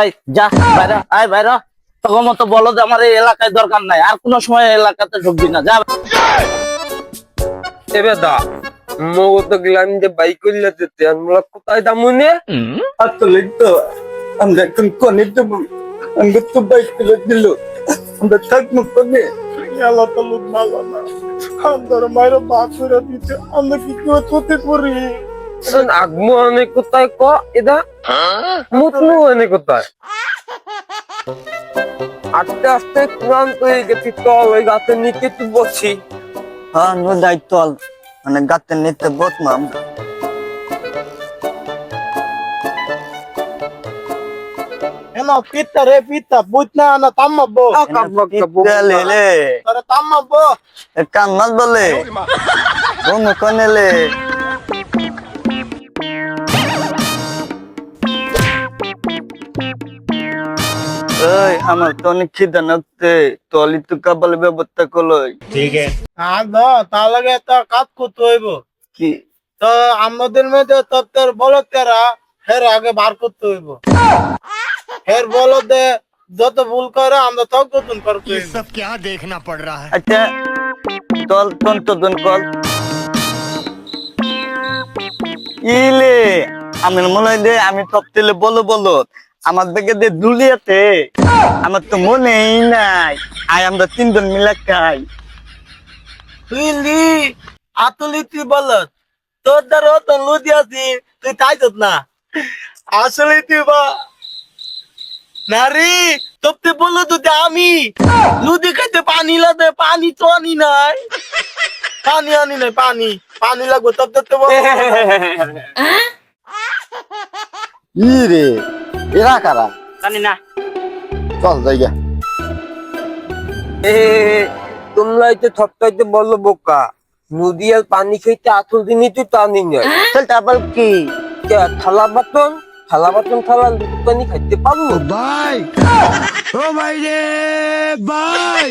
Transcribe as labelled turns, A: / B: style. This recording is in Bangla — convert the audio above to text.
A: এই যা বাইরে আয় বাইরে। তখন মতো বলো যে আমার এই এলাকায় দরকার নাই। আর কোনো সময় এলাকাতে ঢুকবি না। যা।
B: এবার দা মগো তো গেলাম যে বাইক করলে যেতে আমরা কোথায় দামুনে
C: আসলে তো আমরা এখন কোনে দেব আমরা তো বাইক করে দিল। আমরা থাকব কোনে? আল্লাহ তালু ভালো না। আমরা মায়ের বাপ করে দিচ্ছে আমরা কি পারি
B: আগমু অনেক কোথায় ক এদা মুতনু অনেক কোথায় আস্তে আস্তে ক্লান্ত হয়ে গেছি চল ওই গাছের নিচে একটু বসি
C: হ্যাঁ নো দায়িত্ব মানে গাতে নিতে বসবো আমরা
D: ಏನೋ ಪಿತ್ತರೆ ಪಿತ್ತ ಬುತ್ನ ಅನ್ನ ತಮ್ಮಬ್ಬು
C: লে
D: ತರ ತಮ್ಮಬ್ಬು
C: কান মাছ বলে
D: কাজ করতে
C: কি?
D: তো আমাদের মধ্যে তত্ত্বের বলদ হের আগে বার করতে হইব। হের বলদে যত ভুল করে আমরা তক নতুন
C: দেখনা তল তো কল আমি মনে হয় আমি তপ্তেলে বলো বলো। আমার বেগে দে দুলিয়াতে আমার তো মনেই নাই। আই আমরা তিনজন মিলে খাই।
D: তুই লি আতুলি তুই বলত তোর দ্বারা তো লুদি আছি তুই তাই না। আসলে তুই বা নারী তোকে বলল তো যে আমি লুদি খাইতে পানি লাগে পানি তো আনি নাই। পানি আনি নাই পানি পানি লাগবে তব তো
C: ই রে এরা কারা?
A: জানি না।
C: চল যাই গা।
B: এ তোমরা থপটাইতে বলল বোকা। নদী আর পানি খেতে আঠল দিনই তো টানি নয়
C: হ্যাঁ? তাহলে কি?
B: থালা বাতন থালা বাতন থালা পানি খাইতে পারব?
E: ভাই। ও ভাই রে ভাই।